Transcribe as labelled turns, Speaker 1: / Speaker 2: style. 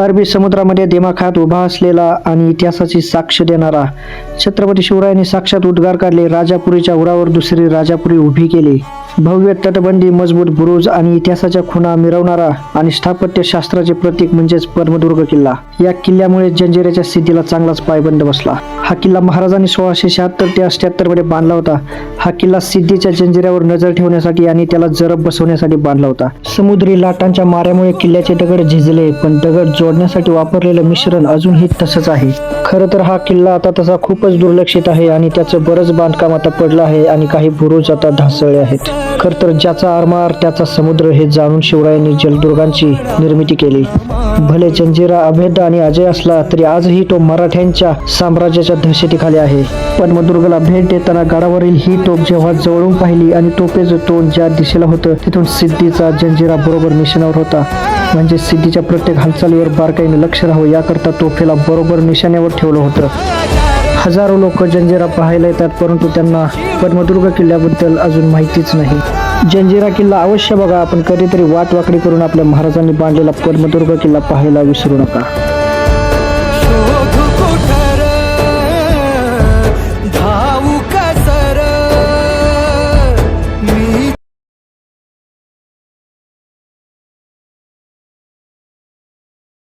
Speaker 1: अरबी समुद्रामध्ये दिमाखात उभा असलेला आणि इतिहासाची साक्ष देणारा छत्रपती शिवरायांनी साक्षात उद्गार काढले राजापुरीच्या उरावर दुसरी राजापुरी उभी केली. भव्य तटबंदी मजबूत बुरुज आणि इतिहासाच्या खुणा मिरवणारा आणि स्थापत्यशास्त्राचे प्रतीक म्हणजेच परमदुर्ग किल्ला. या किल्ल्यामुळे जंजिऱ्याच्या सिद्धीला चांगलाच पायबंद बसला. हा किल्ला महाराजांनी सोळाशे शहात्तर ते अठ्याहत्तरमध्ये बांधला होता. हा किल्ला सिद्धीच्या जंजिऱ्यावर नजर ठेवण्यासाठी आणि त्याला जरब बसवण्यासाठी बांधला होता. समुद्री लाटांच्या माऱ्यामुळे किल्ल्याचे दगड झिजले पण दगड जोडण्यासाठी वापरलेलं मिश्रण अजूनही तसंच आहे. खरं तर हा किल्ला आता तसा खूपच दुर्लक्षित आहे आणि त्याचं बरंच बांधकाम आता पडलं आहे आणि काही बुरुज आता ढासळले आहेत. खरं तर ज्याचा आरमार त्याचा समुद्र हे जाणून शिवरायांनी जलदुर्गांची निर्मिती केली. भले जंजिरा अभेद आणि अजय असला तरी आजही तो मराठ्यांच्या साम्राज्याच्या दहशतीखाली आहे. पद्मदुर्गला भेट देताना गडावरील ही तोप जेव्हा जवळून पाहिली आणि तोपेचं तोंड ज्या दिशेला होतं तिथून सिद्धीचा जंजिरा बरोबर निशाणावर होता. म्हणजे सिद्धीच्या प्रत्येक हालचालीवर बारकाईने लक्ष राहावं याकरता तोफेला बरोबर निशाण्यावर ठेवलं होतं. हजारो लोक जंजिरा पाहायला येतात परंतु त्यांना पद्मदुर्ग किल्ल्याबद्दल अजून माहितीच नाही. जंजिरा किल्ला अवश्य बघा आपण कधीतरी वाट वाकडी करून आपल्या महाराजांनी बांधलेला पद्मदुर्ग किल्ला पाहायला विसरू नका.